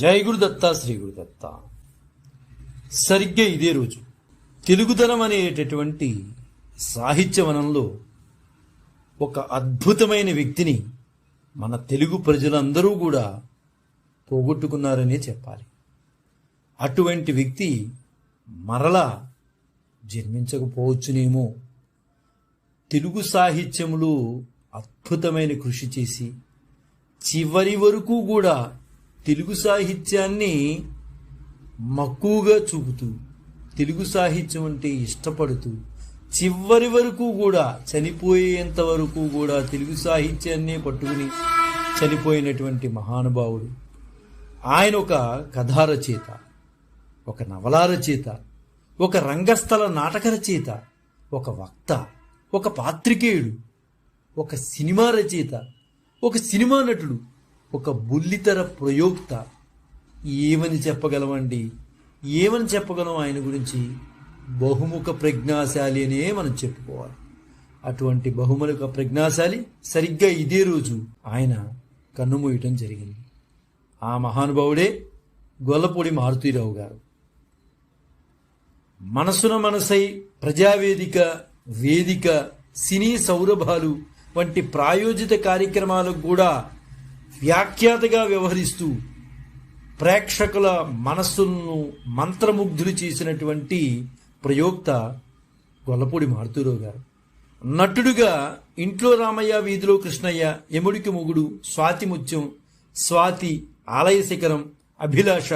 జై గురుదత్త శ్రీ గురుదత్త సరిగ్గా ఇదే రోజు. తెలుగుదనం అనేటటువంటి సాహిత్యవనంలో ఒక అద్భుతమైన వ్యక్తిని మన తెలుగు ప్రజలందరూ కూడా పోగొట్టుకున్నారనే చెప్పాలి. అటువంటి వ్యక్తి మరలా జన్మించకపోవచ్చునేమో. తెలుగు సాహిత్యంలో అద్భుతమైన కృషి చేసి చివరి వరకు కూడా తెలుగు సాహిత్యాన్ని మక్కువగా చూపుతూ తెలుగు సాహిత్యం అంటే ఇష్టపడుతూ చివరి వరకు కూడా చనిపోయేంత వరకు కూడా తెలుగు సాహిత్యాన్నే పట్టుకుని చనిపోయినటువంటి మహానుభావుడు. ఆయన ఒక కథారచయిత ఒక నవలారచయిత ఒక రంగస్థల నాటక రచయిత ఒక వక్త ఒక పాత్రికేయుడు ఒక సినిమా రచయిత ఒక సినిమా నటుడు ఒక బుల్లితెర ప్రయోక్త ఏమని చెప్పగలమండి? ఏమని చెప్పగలం ఆయన గురించి? బహుముఖ ప్రజ్ఞాశాలి అనే మనం చెప్పుకోవాలి. అటువంటి బహుముఖ ప్రజ్ఞాశాలి సరిగ్గా ఇదే రోజు ఆయన కన్నుమూయటం జరిగింది. ఆ మహానుభావుడే గొల్లపూడి మారుతీరావు గారు. మనసున మనసై ప్రజావేదిక వేదిక సినీ సౌరభాలు వంటి ప్రాయోజిత కార్యక్రమాలకు కూడా వ్యాఖ్యాతగా వ్యవహరిస్తూ ప్రేక్షకుల మనస్సులను మంత్రముగ్ధులు చేసినటువంటి ప్రయోక్త గొల్లపూడి మారుతూరావు గారు. నటుడుగా ఇంట్లో రామయ్య వీధిలో కృష్ణయ్య యముడికి మొగుడు స్వాతి ముత్యం స్వాతి ఆలయ శిఖరం అభిలాష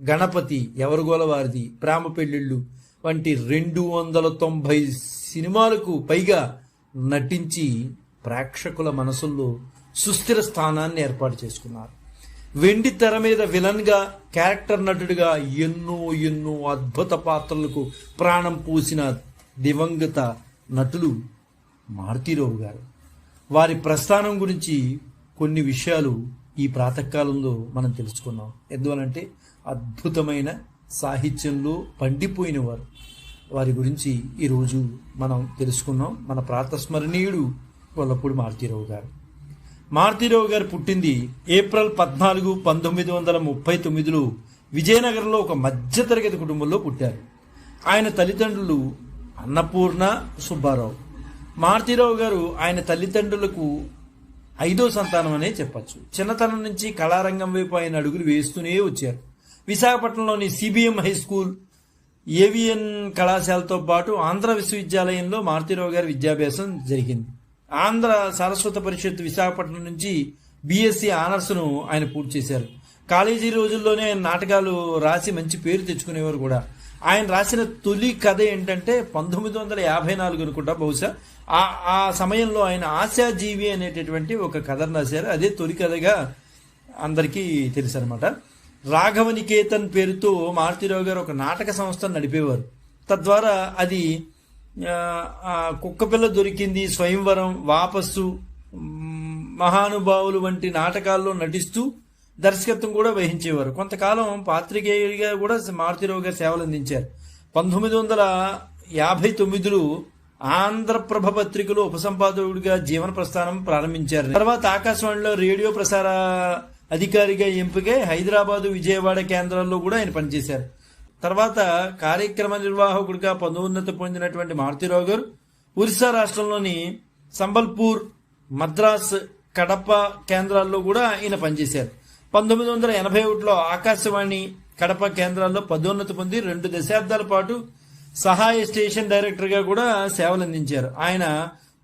గణపతి ఎవరుగోలవారిది ప్రేమ పెళ్ళిళ్ళు వంటి రెండు వందల తొంభై సినిమాలకు పైగా నటించి ప్రేక్షకుల మనసుల్లో సుస్థిర స్థానాన్ని ఏర్పాటు చేసుకున్నారు. వెండి తెర మీద విలన్గా క్యారెక్టర్ నటుడిగా ఎన్నో ఎన్నో అద్భుత పాత్రలకు ప్రాణం పోసిన దివంగత నటులు మారుతీరావు గారు. వారి ప్రస్థానం గురించి కొన్ని విషయాలు ఈ ప్రాతకాలంలో మనం తెలుసుకున్నాం. ఎందువలంటే అద్భుతమైన సాహిత్యంలో పండిపోయిన వారు వారి గురించి ఈరోజు మనం తెలుసుకున్నాం. మన ప్రాతస్మరణీయుడు వల్లప్పుడు మారుతీరావు గారు. మారుతీరావు గారు పుట్టింది ఏప్రిల్ పద్నాలుగు పంతొమ్మిది వందల ముప్పై తొమ్మిదిలో విజయనగరంలో ఒక మధ్యతరగతి కుటుంబంలో పుట్టారు. ఆయన తల్లిదండ్రులు అన్నపూర్ణ సుబ్బారావు. మారుతీరావు గారు ఆయన తల్లిదండ్రులకు ఐదో సంతానం అనే చెప్పచ్చు. చిన్నతనం నుంచి కళారంగం వైపు ఆయన అడుగులు వేస్తూనే వచ్చారు. విశాఖపట్నంలోని సిబిఎం హై స్కూల్ ఏవిఎన్ కళాశాలతో పాటు ఆంధ్ర విశ్వవిద్యాలయంలో మారుతీరావు గారి విద్యాభ్యాసం జరిగింది. ఆంధ్ర సారస్వత పరిషత్ విశాఖపట్నం నుంచి బీఎస్సీ ఆనర్స్ను ఆయన పూర్తి చేశారు. కాలేజీ రోజుల్లోనే ఆయన నాటకాలు రాసి మంచి పేరు తెచ్చుకునేవారు కూడా. ఆయన రాసిన తొలి కథ ఏంటంటే పంతొమ్మిది వందల యాభై నాలుగు అనుకుంటా బహుశా. ఆ ఆ సమయంలో ఆయన ఆశాజీవి అనేటటువంటి ఒక కథను రాశారు. అదే తొలి కథగా అందరికీ తెలుసు అనమాట రాఘవనికేతన్ పేరుతో మారుతిరావు గారు ఒక నాటక సంస్థను నడిపేవారు. తద్వారా అది కుక్కపిల్ల దొరికింది స్వయంవరం వాపస్సు మహానుభావులు వంటి నాటకాల్లో నటిస్తూ దర్శకత్వం కూడా వహించేవారు. కొంతకాలం పాత్రికేయుడిగా కూడా మారుతిరావు గారు సేవలు అందించారు. పంతొమ్మిది వందల యాభై తొమ్మిదిలో ఆంధ్రప్రభ పత్రికలో ఉపసంపాదకుడిగా జీవన ప్రస్థానం ప్రారంభించారు. తర్వాత ఆకాశవాణిలో రేడియో ప్రసార అధికారిగా ఎంపికై హైదరాబాదు విజయవాడ కేంద్రాల్లో కూడా ఆయన పనిచేశారు. తర్వాత కార్యక్రమ నిర్వాహకుడిగా పదోన్నతి పొందినటువంటి మారుతిరావు గారు ఒరిస్సా రాష్ట్రంలోని సంబల్పూర్ మద్రాస్ కడప కేంద్రాల్లో కూడా ఈయన పనిచేశారు. పంతొమ్మిది వందల ఎనభై ఒకటిలో ఆకాశవాణి కడప కేంద్రాల్లో పదోన్నతి పొంది రెండు దశాబ్దాల పాటు సహాయ స్టేషన్ డైరెక్టర్గా కూడా సేవలు అందించారు ఆయన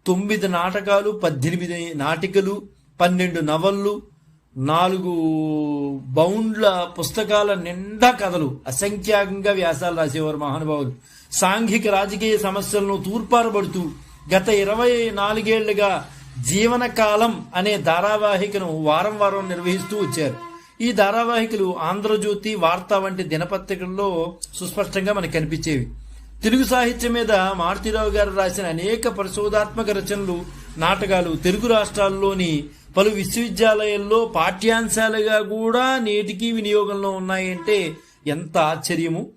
తొమ్మిది నాటకాలు పద్దెనిమిది నాటికలు పన్నెండు నవళ్ళు నాలుగు బౌండ్ల పుస్తకాల నిండా కథలు అసంఖ్యాకంగా వ్యాసాలు రాసేవారు మహానుభావులు. సాంఘిక రాజకీయ సమస్యలను తూర్పారబడుతూ గత ఇరవై నాలుగేళ్ళుగా జీవనకాలం అనే ధారావాహికను వారం వారం నిర్వహిస్తూ వచ్చారు. ఈ ధారావాహికలు ఆంధ్రజ్యోతి వార్త వంటి దినపత్రికల్లో సుస్పష్టంగా మనకు కనిపించేవి. తెలుగు సాహిత్యం మీద మారుతిరావు గారు రాసిన అనేక పరిశోధాత్మక రచనలు నాటకాలు తెలుగు రాష్ట్రాల్లోని పలు విశ్వవిద్యాలయాల్లో పాఠ్యాంశాలుగా కూడా నేటికి వినియోగంలో ఉన్నాయంటే ఎంత ఆశ్చర్యము.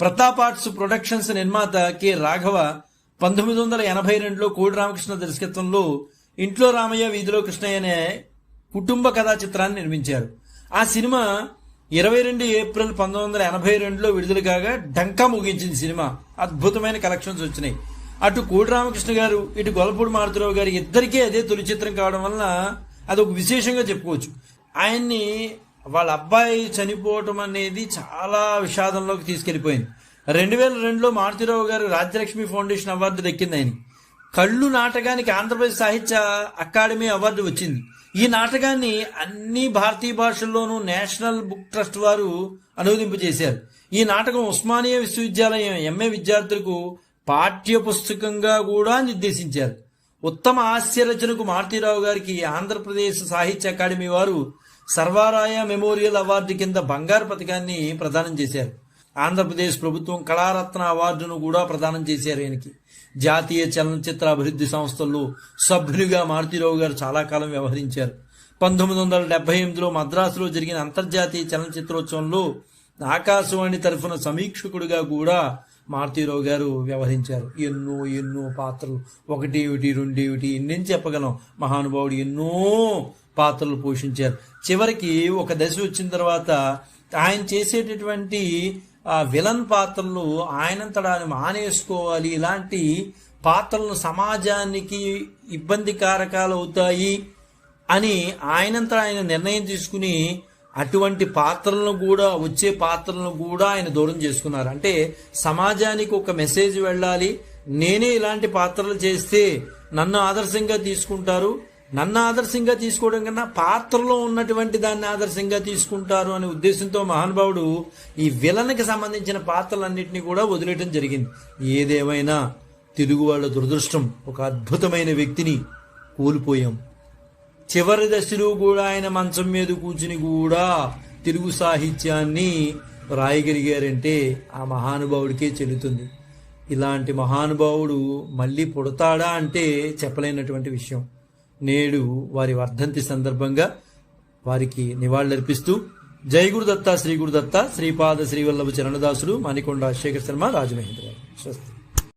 ప్రతాప్ ఆర్ట్స్ ప్రొడక్షన్స్ నిర్మాత కె. రాఘవ పంతొమ్మిది వందల ఎనభై రెండులో కోడి రామకృష్ణ దర్శకత్వంలో ఇంట్లో రామయ్య వీధిలో కృష్ణయ్య అనే కుటుంబ కథా చిత్రాన్ని నిర్మించారు. ఆ సినిమా ఇరవై రెండు ఏప్రిల్ పంతొమ్మిది వందల ఎనభై రెండులో విడుదల కాగా డంకా ముగించింది సినిమా. అద్భుతమైన కలెక్షన్స్ వచ్చినాయి. అటు కోడి రామకృష్ణ గారు ఇటు గొల్లపూడి మారుతిరావు గారు ఇద్దరికీ అదే తొలి చిత్రం కావడం వలన అది ఒక విశేషంగా చెప్పుకోవచ్చు. ఆయన్ని వాళ్ళ అబ్బాయి చనిపోవటం అనేది చాలా విషాదంలోకి తీసుకెళ్ళిపోయింది రెండు వేల రెండులో మారుతిరావు గారు రాజ్యలక్ష్మి ఫౌండేషన్ అవార్డు దక్కింది ఆయన కళ్ళు నాటకానికి ఆంధ్రప్రదేశ్ సాహిత్య అకాడమీ అవార్డు వచ్చింది. ఈ నాటకాన్ని అన్ని భారతీయ భాషల్లోనూ నేషనల్ బుక్ ట్రస్ట్ వారు అనువదింపజేశారు. ఈ నాటకం ఉస్మానియా విశ్వవిద్యాలయం ఎంఏ విద్యార్థులకు పాఠ్య పుస్తకంగా కూడా నిర్దేశించారు. ఉత్తమ హాస్య రచనకు మారుతీరావు గారికి ఆంధ్రప్రదేశ్ సాహిత్య అకాడమీ వారు సర్వారాయ మెమోరియల్ అవార్డు కింద బంగారు పథకాన్ని ప్రదానం చేశారు. ఆంధ్రప్రదేశ్ ప్రభుత్వం కళారత్న అవార్డును కూడా ప్రదానం చేశారు ఆయనకి జాతీయ చలనచిత్ర అభివృద్ధి సంస్థల్లో సభ్యులుగా మారుతీరావు గారు చాలా కాలం వ్యవహరించారు. పంతొమ్మిది వందల డెబ్బై ఎనిమిదిలో మద్రాసులో జరిగిన అంతర్జాతీయ చలనచిత్రోత్సవంలో ఆకాశవాణి తరఫున సమీక్షకుడిగా కూడా మారుతీరావు గారు వ్యవహరించారు. ఎన్నో ఎన్నో పాత్రలు. ఒకటి ఏమిటి రెండు చెప్పగలం. మహానుభావుడు ఎన్నో పాత్రలు పోషించారు. చివరికి ఒక దశ వచ్చిన తర్వాత ఆయన చేసేటటువంటి విలన్ పాత్రలు ఆయనంతడా మానేసుకోవాలి. ఇలాంటి పాత్రలను సమాజానికి ఇబ్బంది కారకాలు అవుతాయి అని ఆయనంతా ఆయన నిర్ణయం తీసుకుని అటువంటి పాత్రలను కూడా వచ్చే పాత్రలను కూడా ఆయన దూరం చేసుకున్నారు. అంటే సమాజానికి ఒక మెసేజ్ వెళ్ళాలి. నేనే ఇలాంటి పాత్రలు చేస్తే నన్ను ఆదర్శంగా తీసుకుంటారు. నన్ను ఆదర్శంగా తీసుకోవడం కన్నా పాత్రలో ఉన్నటువంటి దాన్ని ఆదర్శంగా తీసుకుంటారు అనే ఉద్దేశంతో మహానుభావుడు ఈ విలన్కి సంబంధించిన పాత్రలన్నింటినీ కూడా వదిలేయడం జరిగింది. ఏదేమైనా తెలుగు వాళ్ళ దురదృష్టం ఒక అద్భుతమైన వ్యక్తిని కోల్పోయాం. చివరి దశలో కూడా ఆయన మంచం మీద కూర్చుని కూడా తెలుగు సాహిత్యాన్ని రాయగలిగారంటే ఆ మహానుభావుడికే చెల్లుతుంది. ఇలాంటి మహానుభావుడు మళ్ళీ పుడతాడా అంటే చెప్పలేనటువంటి విషయం. నేడు వారి వర్ధంతి సందర్భంగా వారికి నివాళులర్పిస్తూ జై గురుదత్త శ్రీ గురుదత్త శ్రీపాద శ్రీవల్లభ చరణదాసులు మణికొండ శేఖర్ శర్మ రాజమహేంద్ర గారు స్వస్తి.